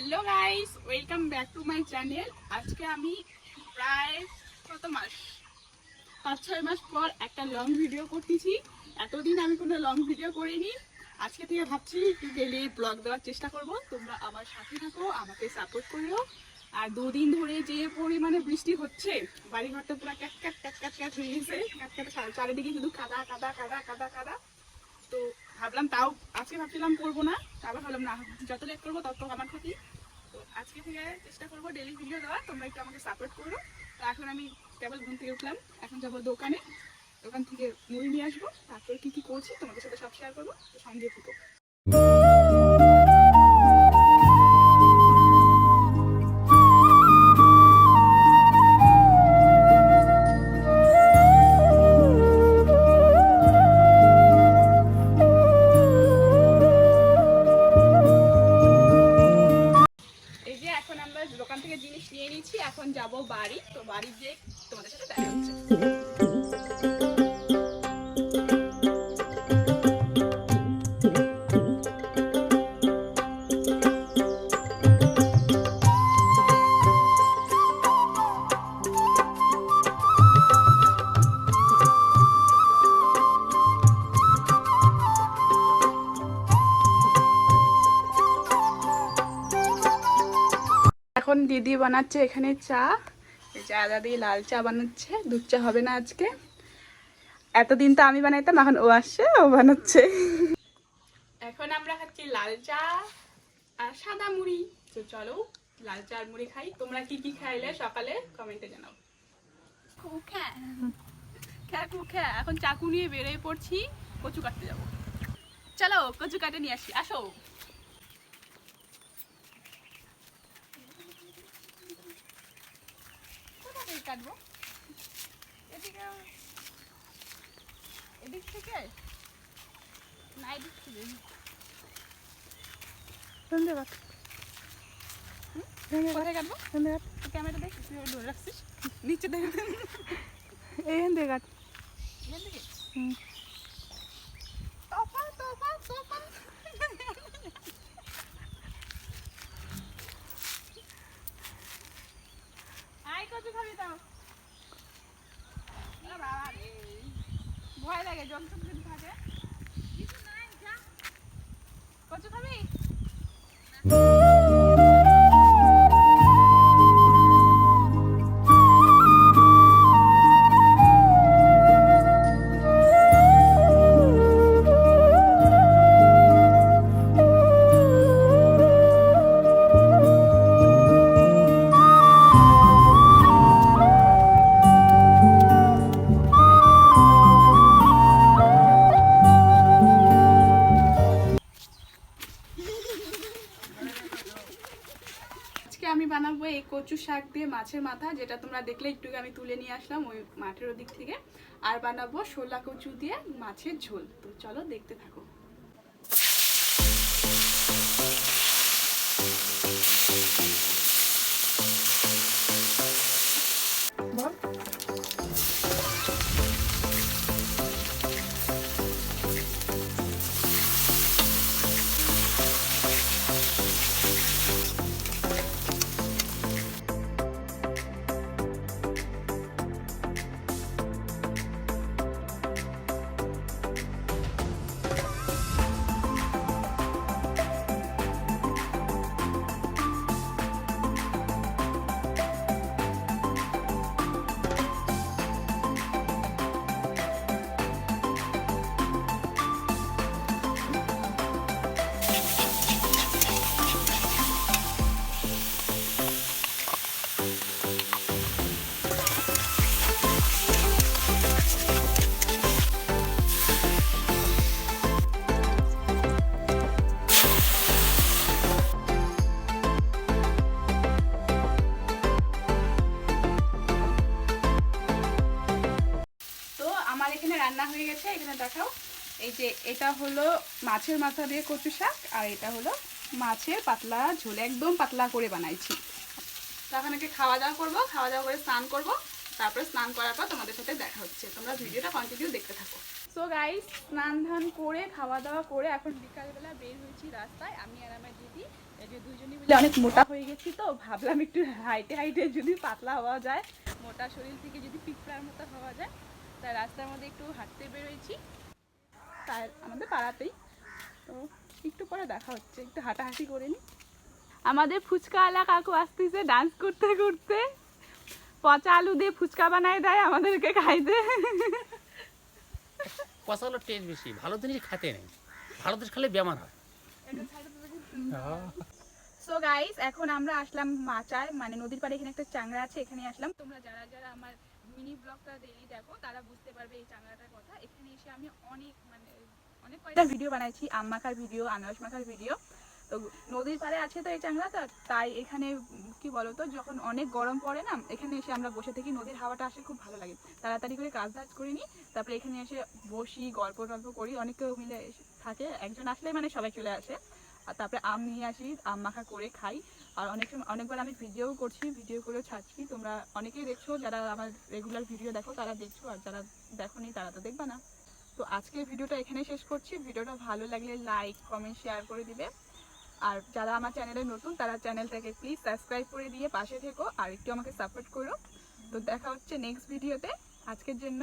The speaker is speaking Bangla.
Hello guys, welcome back to my channel. আজকে আমি প্রায় কত মাস? পাঁচ, ছয় মাস পর একটা লং ভিডিও করতেছি। এতদিন আমি কোনো লং ভিডিও করিনি। আজকে থেকে ভাবছি ডেলি ব্লগ দেওয়ার চেষ্টা করব। তোমরা আমার সাথে থাকো, আমাকে সাপোর্ট করো আর দুদিন ধরে যে পরিমাণে বৃষ্টি হচ্ছে বাড়ি ঘরটা পুরো cat cat cat cat cat হয়ে গেছে। ক্যাট ক্যাট, চারিদিকে শুধু কাদা কাদা কাদা কাদা কাদা। তো ভাবলাম তাও, আজকে ভাবছিলাম করব না, তারপর ভাবলাম না, যত লেট করব তত আমার ক্ষতি। তো আজকে থেকে চেষ্টা করব ডেলি ভিডিও দেওয়া তোমরা একটু আমাকে সাপোর্ট করো। তো এখন আমি কেবল ঘুম থেকে উঠলাম, এখন যাব দোকানে। দোকান থেকে মুড়ি নিয়ে আসব, তারপর কী কী করছি তোমাদের সাথে সব শেয়ার করব সঙ্গে থেকো। এখন যাব বাড়ি। তো বাড়ি গিয়ে তোমাদের সাথে দেখা হচ্ছে। দিদি বানাচ্ছে এখানে চা। যে আদা দিয়ে লাল চা বানাচ্ছে, দুধ চা হবে না আজকে। এতদিন তো আমি বানাইতাম, এখন ও আসছে, ও বানাচ্ছে। এখন আমরা খাচ্ছি লাল চা আর সাদা মুড়ি। তো চলো, লাল চা আর মুড়ি খাই। তোমরা কি কি খাইলে সকালে কমেন্টে জানাও। এখন চাকু নিয়ে বেরিয়ে পড়ছি, কচু কাটতে যাব। চলো, কচু কাটে নিয়ে আসি। আসো কোথা থেকে কাটবো। এদিকে এদিক থেকে না এদিক থেকে। ধন্যবাদ। কোথায় কাটবো? ধন্যবাদ। ক্যামেরা দেখ ধরে রাখছিস। নিচে দেখ। থেকে কাট। এখান থেকে? তোফা লাগে জমটুক যদি থাকে। কচু খাবি? বানাবো এই কচু শাক দিয়ে মাছের মাথা, যেটা তোমরা দেখলে একটু আমি তুলে নিয়ে আসলাম ওই মাঠের ওদিক থেকে। আর বানাবো শোলা কচু দিয়ে মাছের ঝোল। তো চলো দেখতে থাকো। আমার এখানে রান্না হয়ে গেছে। এখানে দেখাও। এই যে এটা হলো মাছের মাথা দিয়ে কচু শাক, আর এটা হলো মাছের পাতলা ঝোল। একদম পাতলা করে বানাইছি। তো এখন একে খাওয়া দাওয়া করব, খাওয়া দাওয়া করে স্নান করব। তারপরে স্নান করার পর তোমাদের সাথে দেখা হচ্ছে। তোমরা ভিডিওটা কন্টিনিউ দেখতে থাকো। সো গাইস স্নান ধান করে, খাওয়া দাওয়া করে এখন বিকালবেলা বের হয়েছি রাস্তায়। আমি আর আমার দিদি, এই যে দুইজনই মিলে অনেক মোটা হয়ে গেছি তো, ভাবলাম একটু হাইটে হাইটে যদি পাতলা হওয়া যায়, মোটা শরীর থেকে যদি পিঁপড়ার মতো হওয়া যায় তাই রাস্তার মধ্যে একটু হাঁটতে বেরোয়েছি। তাই আমাদের পাড়াতেই। তো একটু পরে দেখা হচ্ছে একটু হাঁটাহাঁটি করে নিই। আমাদের ফুচকা এলা কাকু আসতেছে ডান্স করতে করতে। পচা আলু দিয়ে ফুচকা বানায় দেয় আমাদেরকে খাইতে পচা টেস্ট বেশি ভালো জিনিস খেতে নেই। ভালো জিনিস খেলে বেমার হয়। সো গাইস এখন আমরা আসলাম মাচায় মানে নদীর পাড়ে এখানে একটা চাংড়া আছে এখানে আসলাম। তোমরা যারা যারা আমার মিনি ব্লগটা ডেইলি দেখো, তারা বুঝতে পারবে এই চাংড়াটার কথা। এখানে এসে আমি অনেক মানে অনেক কয়টা ভিডিও বানাইছি আম মাখার ভিডিও আনারস মাখার ভিডিও তো নদীর পাড়ে আছে তো এই চাংড়াটা তাই এখানে, কি বলতো, যখন অনেক গরম পড়ে না, এখানে এসে আমরা বসে থাকি নদীর হাওয়াটা আসে, খুব ভালো লাগে। তাড়াতাড়ি করে কাজ টাজ করে নিই তারপরে এখানে এসে বসি, গল্প টল্প করি অনেকেও মিলে থাকে, একজন আসলে মানে সবাই চলে আসে। আর তারপরে আম নিয়ে আসি, আম মাখা করে খাই। আর অনেক সময়, অনেকবার আমি ভিডিও করছি, ভিডিও করেও ছাড়ছি। তোমরা অনেকেই দেখছ, যারা আমার রেগুলার ভিডিও দেখো, তারা দেখছ, আর যারা দেখো নি তারা তো দেখবা না। তো আজকের ভিডিওটা এখানে শেষ করছি। ভিডিওটা ভালো লাগলে লাইক কমেন্ট শেয়ার করে দিবে। আর যারা আমার চ্যানেলে নতুন, তারা চ্যানেলটাকে প্লিজ সাবস্ক্রাইব করে দিয়ে পাশে থেকো, আর একটু আমাকে সাপোর্ট করো। তো দেখা হচ্ছে নেক্সট ভিডিওতে আজকের জন্য